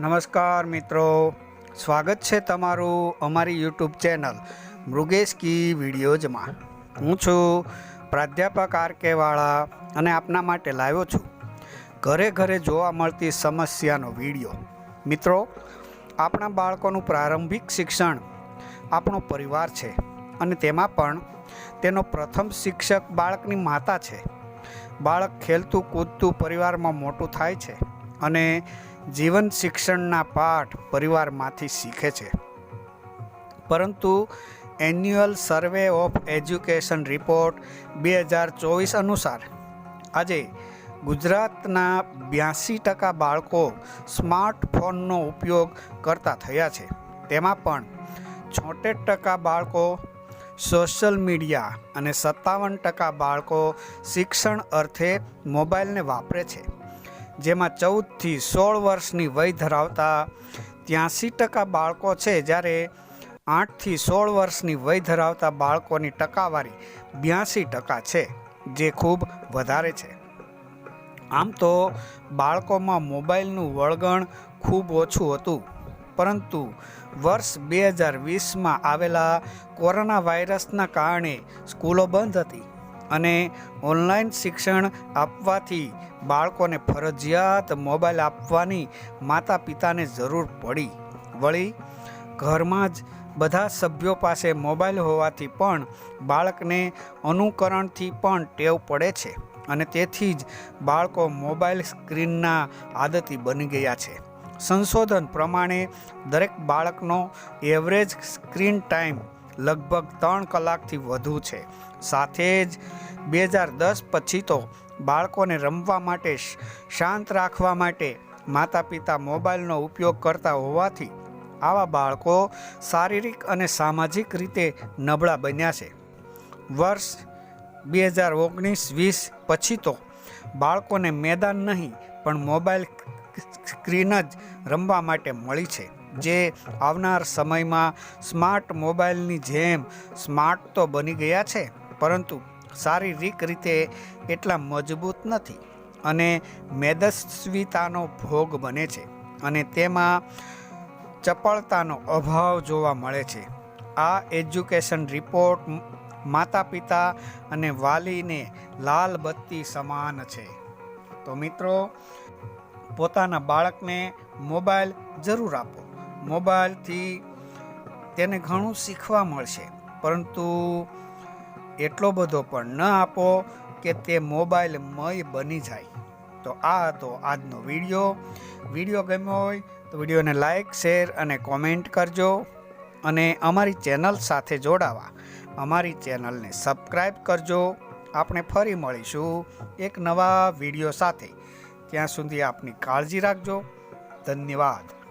નમસ્કાર મિત્રો. સ્વાગત છે તમારું અમારી યુટ્યુબ ચેનલ મૃગેશ કી વિડીયોઝમાં. હું છું પ્રાધ્યાપક આર કે વાળા અને આપના માટે લાવ્યો છું. ઘરે ઘરે જોવા મળતી સમસ્યાનો વીડિયો. મિત્રો, આપણા બાળકોનું પ્રારંભિક શિક્ષણ આપણો પરિવાર છે અને તેમાં પણ તેનો પ્રથમ શિક્ષક બાળકની માતા છે. બાળક ખેલતું કૂદતું પરિવારમાં મોટું થાય છે અને જીવન શિક્ષણના પાઠ પરિવારમાંથી શીખે છે. પરંતુ annual survey of education report બે હજાર ચોવીસ અનુસાર આજે ગુજરાતના બ્યાસી ટકા બાળકો સ્માર્ટફોનનો ઉપયોગ કરતા થયા છે. તેમાં પણ છોતેર ટકા બાળકો સોશિયલ મીડિયા અને સત્તાવન ટકા બાળકો શિક્ષણ અર્થે મોબાઈલને વાપરે છે. જેમાં ચૌદથી સોળ વર્ષની વય ધરાવતા ત્યાંસી ટકા બાળકો છે, જ્યારે આઠથી સોળ વર્ષની વય ધરાવતા બાળકોની ટકાવારી બ્યાસી ટકા છે, જે ખૂબ વધારે છે. આમ તો બાળકોમાં મોબાઈલનું વળગણ ખૂબ ઓછું હતું, પરંતુ વર્ષ બે હજાર વીસમાં આવેલા કોરોના વાયરસના કારણે સ્કૂલો બંધ હતી. અને ઓનલાઈન શિક્ષણ આપવાથી બાળકોને ફરજિયાત મોબાઈલ આપવાની માતા પિતાને જરૂર પડી. વળી, ઘરમાં જ બધા સભ્યો પાસે મોબાઈલ હોવાથી પણ બાળકને અનુકરણથી પણ ટેવ પડે છે અને તેથી જ બાળકો મોબાઈલ સ્ક્રીનના આદતી બની ગયા છે. સંશોધન પ્રમાણે દરેક બાળકનો એવરેજ સ્ક્રીન ટાઈમ લગભગ ત્રણ કલાકથી વધુ છે. સાથે જ બે હજાર દસ પછી તો બાળકોને રમવા માટે શાંત રાખવા માટે માતા પિતા મોબાઈલનો ઉપયોગ કરતા હોવાથી આવા બાળકો શારીરિક અને સામાજિક રીતે નબળા બન્યા છે. વર્ષ બે હજાર ઓગણીસ વીસ પછી તો બાળકોને મેદાન નહીં, પણ મોબાઈલ સ્ક્રીન જ રમવા માટે મળી છે. જે આવનાર સમયમાં સ્માર્ટ મોબાઈલની જેમ સ્માર્ટ તો બની ગયા છે, પરંતુ શારીરિક રીતે એટલા મજબૂત નથી અને મેદસ્વીતાનો ભોગ બને છે અને તેમાં ચપળતાનો અભાવ જોવા મળે છે. આ એજ્યુકેશન રિપોર્ટ માતા પિતા અને વાલીને લાલ બત્તી સમાન છે. તો મિત્રો, પોતાના બાળકને મોબાઈલ જરૂર આપો. મોબાઈલથી તેને ઘણું શીખવા મળશે. પરંતુ એટલો બધો પણ ન આપો કે તે મોબાઈલમય બની જાય. તો આ હતો આજનો વીડિયો. વીડિયો ગમ્યો હોય તો વિડીયોને લાઈક, શેર અને કોમેન્ટ કરજો. અને અમારી ચેનલ સાથે જોડાવા અમારી ચેનલને સબસ્ક્રાઈબ કરજો. આપણે ફરી મળીશું એક નવા વીડિયો સાથે. ત્યાં સુધી આપની કાળજી રાખજો. ધન્યવાદ.